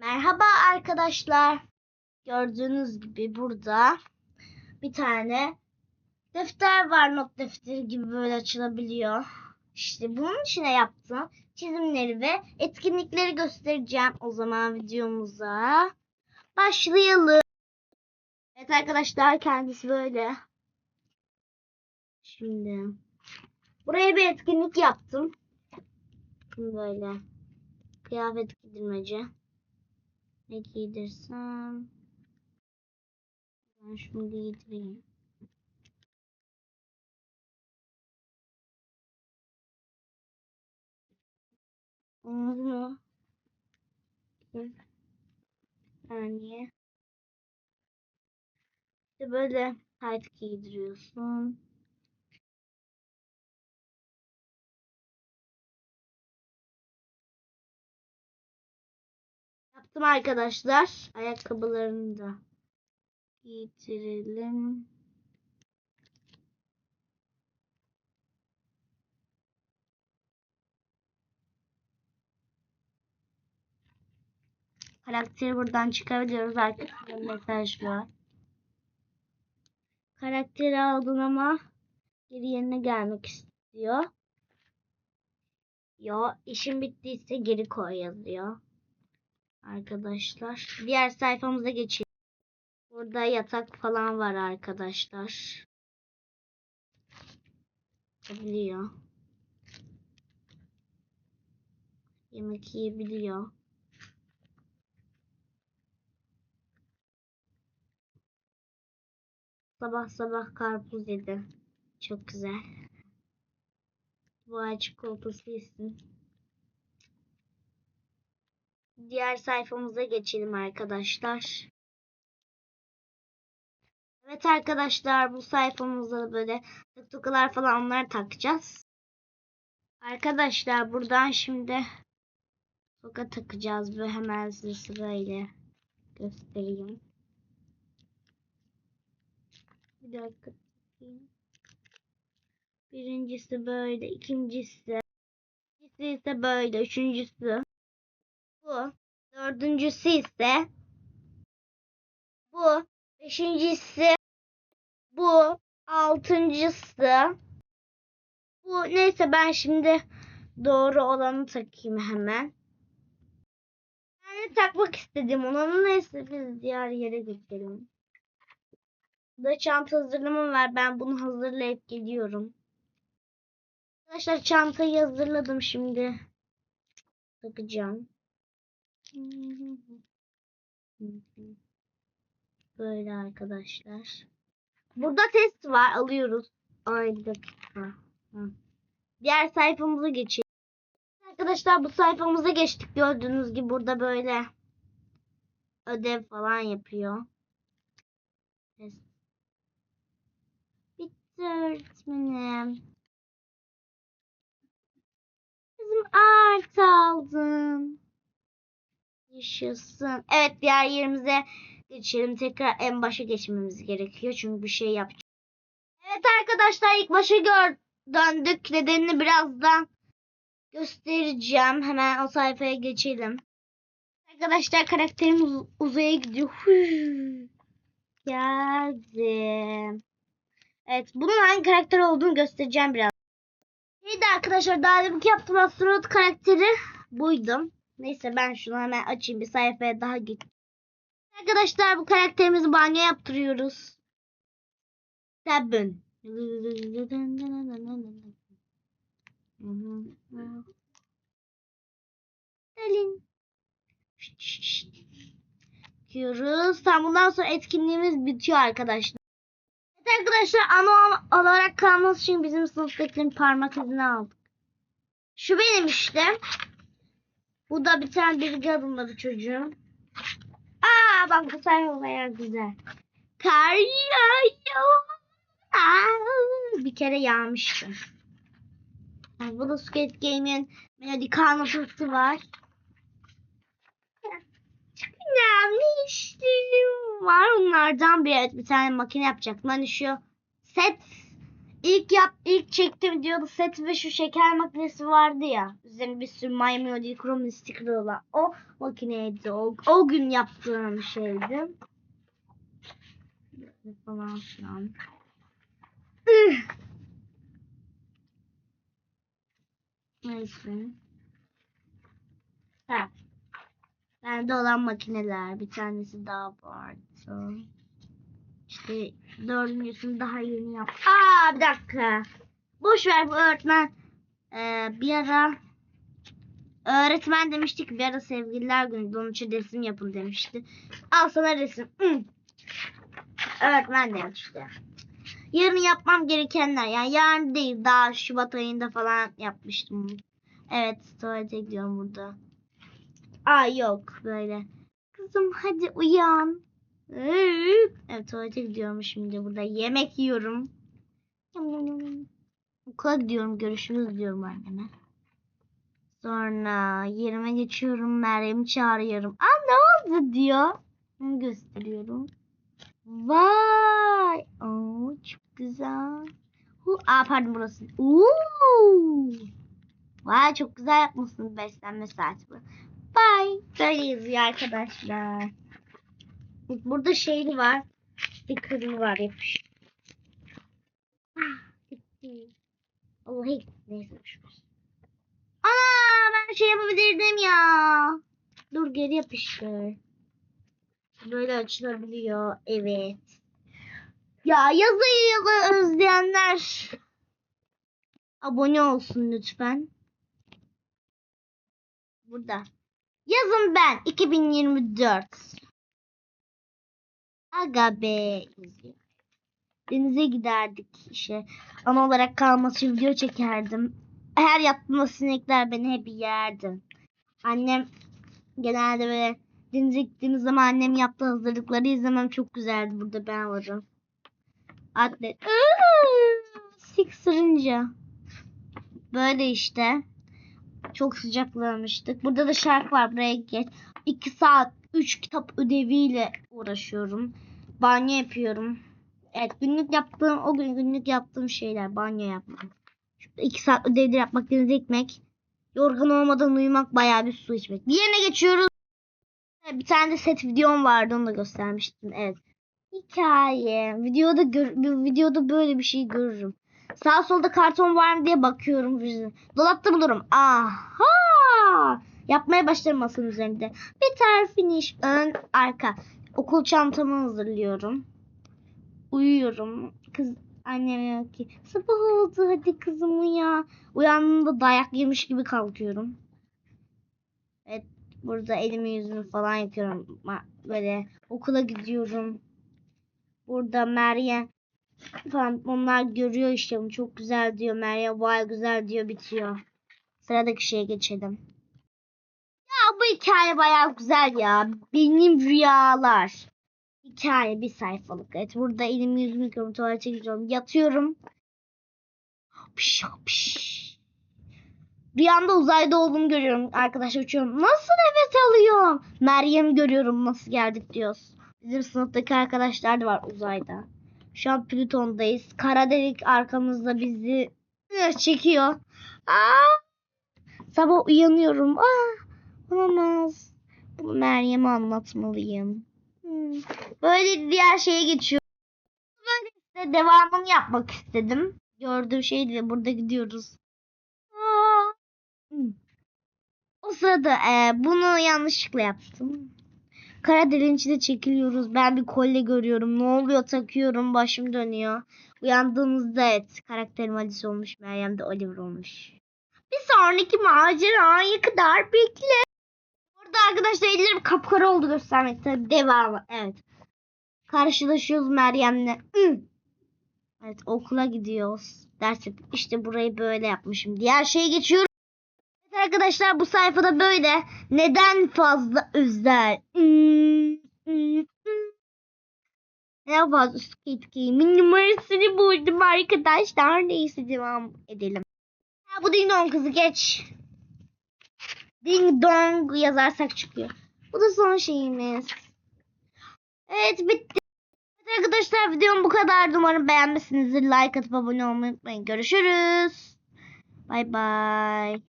Merhaba arkadaşlar. Gördüğünüz gibi burada bir tane defter var. Not defteri gibi böyle açılabiliyor. İşte bunun içine yaptım. Çizimleri ve etkinlikleri göstereceğim. O zaman videomuza başlayalım. Evet arkadaşlar kendisi böyle. Şimdi buraya bir etkinlik yaptım. Böyle kıyafet giydirmece. Ne giydirsem? Ben şunu giydireyim. Olmaz mı? Saniye. İşte böyle tight giydiriyorsun. Yaptım arkadaşlar. Ayakkabılarını da giydirelim. Karakteri buradan çıkabiliyoruz. Arkasında mesaj var. Karakteri aldın ama geri yerine gelmek istiyor. Yo, işin bittiyse geri koy yazıyor arkadaşlar. Diğer sayfamıza geçelim. Burada yatak falan var arkadaşlar. Biliyor. Yemek yiyebiliyor. Sabah sabah karpuz yedi. Çok güzel. Bu ay çikolatası yesin. Diğer sayfamıza geçelim arkadaşlar. Evet arkadaşlar bu sayfamızda böyle tıktıklar falan onları takacağız. Arkadaşlar buradan şimdi soka takacağız ve hemen size sırayla göstereyim. Bir dakika. Birincisi böyle, ikincisi, ikincisi ise böyle, üçüncüsü bu. Dördüncüsü ise bu. Beşincisi bu. Altıncısı bu. Neyse ben şimdi doğru olanı takayım hemen. Yani takmak istedim onu. Neyse biz diğer yere geçelim. Burada çanta hazırlamam var. Ben bunu hazırlayıp geliyorum. Arkadaşlar çantayı hazırladım şimdi. Takacağım. Böyle arkadaşlar. Burada test var. Alıyoruz. Ay bir dakika. Diğer sayfamıza geçelim. Arkadaşlar bu sayfamıza geçtik. Gördüğünüz gibi burada böyle ödev falan yapıyor. Test. Bitti öğretmenim. Bizim art aldım. Yaşasın. Evet diğer yerimize geçelim. Tekrar en başa geçmemiz gerekiyor. Çünkü bir şey yapacağız. Evet arkadaşlar ilk başa gör döndük. Nedenini birazdan göstereceğim. Hemen o sayfaya geçelim. Arkadaşlar karakterimiz uz- uzaya gidiyor. Huu. Geldim. Evet bunun hangi karakter olduğunu göstereceğim biraz. Neydi arkadaşlar daha demin yaptığım astronot karakteri buydu. Neyse ben şunu hemen açayım bir sayfaya daha git. Arkadaşlar bu karakterimizi banyo yaptırıyoruz. Sabun. Selin. Diyoruz. Tam bundan sonra etkinliğimiz bitiyor arkadaşlar. Evet arkadaşlar ana olarak kalması için bizim sınıftakilerin parmak izini aldık. Şu benim işte. Bu da bir tane bilgi adımları çocuğum. Aa bak bu sayfa bayağı güzel. Kar yağıyor. Aa, bir kere yağmıştı. Yani bu da Squid Game'in Melodica notası var. Önemli işlerim var. Onlardan bir, bir tane makine yapacaktım. Hani şu set ilk yap ilk çektim diyordu set ve şu şeker makinesi vardı ya. Üzerine bir sürü My Melody Chrome sticker olan. O makineydi. O, o gün yaptığım şeydi. Falan filan. Neyse. Ha. Bende olan makineler. Bir tanesi daha vardı. İşte dördüncüsünü daha yeni yap. Aa bir dakika. Boş ver bu öğretmen. Ee, bir ara öğretmen demişti ki bir ara sevgililer günü onun için resim yapın demişti. Al sana resim. Hı. Öğretmen demişti. Yarın yapmam gerekenler yani yarın değil daha Şubat ayında falan yapmıştım. Evet tuvalete gidiyorum burada. Aa yok böyle. Kızım hadi uyan. Evet tuvalete gidiyorum şimdi burada. Yemek yiyorum. Okula gidiyorum. Görüşürüz diyorum anneme. Sonra yerime geçiyorum. Meryem'i çağırıyorum. Aa ne oldu diyor. Onu gösteriyorum. Vay. Oo, çok güzel. Hu, aa pardon burası. Oo. Vay çok güzel yapmışsın beslenme saati. Bye. Böyle yazıyor arkadaşlar. Burada şeyli var. Sticker'ı var yapış. Ah, gitti. Vallahi gitti. Neyse. Ana ben şey yapabilirdim ya. Dur geri yapıştır. Böyle açılabiliyor. Evet. Ya yazıyı özleyenler abone olsun lütfen. Burada. Yazın ben 2024. Aga be. Denize giderdik işe. Ana olarak kalması video çekerdim. Her yaptığımda sinekler beni hep yerdi. Annem genelde böyle denize gittiğimiz zaman annem yaptığı hazırlıkları izlemem çok güzeldi. Burada ben varım. Atlet. Sik sırınca. Böyle işte. Çok sıcaklamıştık. Burada da şarkı var. Buraya geç. 2 saat 3 kitap ödeviyle uğraşıyorum. Banyo yapıyorum. Evet günlük yaptığım o gün günlük yaptığım şeyler banyo yapmak. 2 saat ödevleri yapmak, denize gitmek. Yorgun olmadan uyumak, bayağı bir su içmek. Diğerine geçiyoruz. Bir tane de set videom vardı onu da göstermiştim. Evet. Hikaye. Videoda gör, videoda böyle bir şey görürüm. Sağ solda karton var mı diye bakıyorum. Dolapta bulurum. Aha! Yapmaya başlarım masanın üzerinde. Biter finish ön arka. Okul çantamı hazırlıyorum. Uyuyorum. Kız annem diyor ki sabah oldu hadi kızım uya. Uyandığımda dayak yemiş gibi kalkıyorum. Evet burada elimi yüzümü falan yıkıyorum. Böyle okula gidiyorum. Burada Meryem falan onlar görüyor işte çok güzel diyor. Meryem vay güzel diyor bitiyor. Sıradaki şeye geçelim. Hikaye bayağı güzel ya. Benim rüyalar. Hikaye bir sayfalık. Evet burada elimi yüzümü yıkıyorum. Tuvalete gidiyorum. Yatıyorum. Pış, pış. Rüyamda uzayda olduğumu görüyorum. Arkadaşlar uçuyorum. Nasıl nefes alıyorum? Meryem görüyorum nasıl geldik diyoruz. Bizim sınıftaki arkadaşlar da var uzayda. Şu an Plüton'dayız. Kara delik arkamızda bizi çekiyor. Aa! Sabah uyanıyorum. Aa! Olamaz. Bunu Meryem'e anlatmalıyım. Hmm. Böyle diğer şeye geçiyor. Böyle işte devamını yapmak istedim. Gördüğüm şey de burada gidiyoruz. Aa! Hmm. O sırada e, bunu yanlışlıkla yaptım. Kara deliğin içine çekiliyoruz. Ben bir kolye görüyorum. Ne oluyor takıyorum. Başım dönüyor. Uyandığımızda evet karakterim Alice olmuş. Meryem de Oliver olmuş. Bir sonraki maceraya kadar bekle. Burada arkadaşlar ellerim kapkara oldu göstermek tabii devamı. Evet. Karşılaşıyoruz Meryem'le. Evet okula gidiyoruz. Ders yap- İşte burayı böyle yapmışım. Diğer şeye geçiyorum. Evet arkadaşlar bu sayfada böyle. Neden fazla özel? Neden fazla Squid Game'in numarasını buldum arkadaşlar. Neyse devam edelim. Ha, bu Ding Dong kızı geç. Ding Dong yazarsak çıkıyor. Bu da son şeyimiz. Evet bitti. Evet arkadaşlar videom bu kadar. Umarım beğenmişsinizdir. Like atıp abone olmayı unutmayın. Görüşürüz. Bay bay.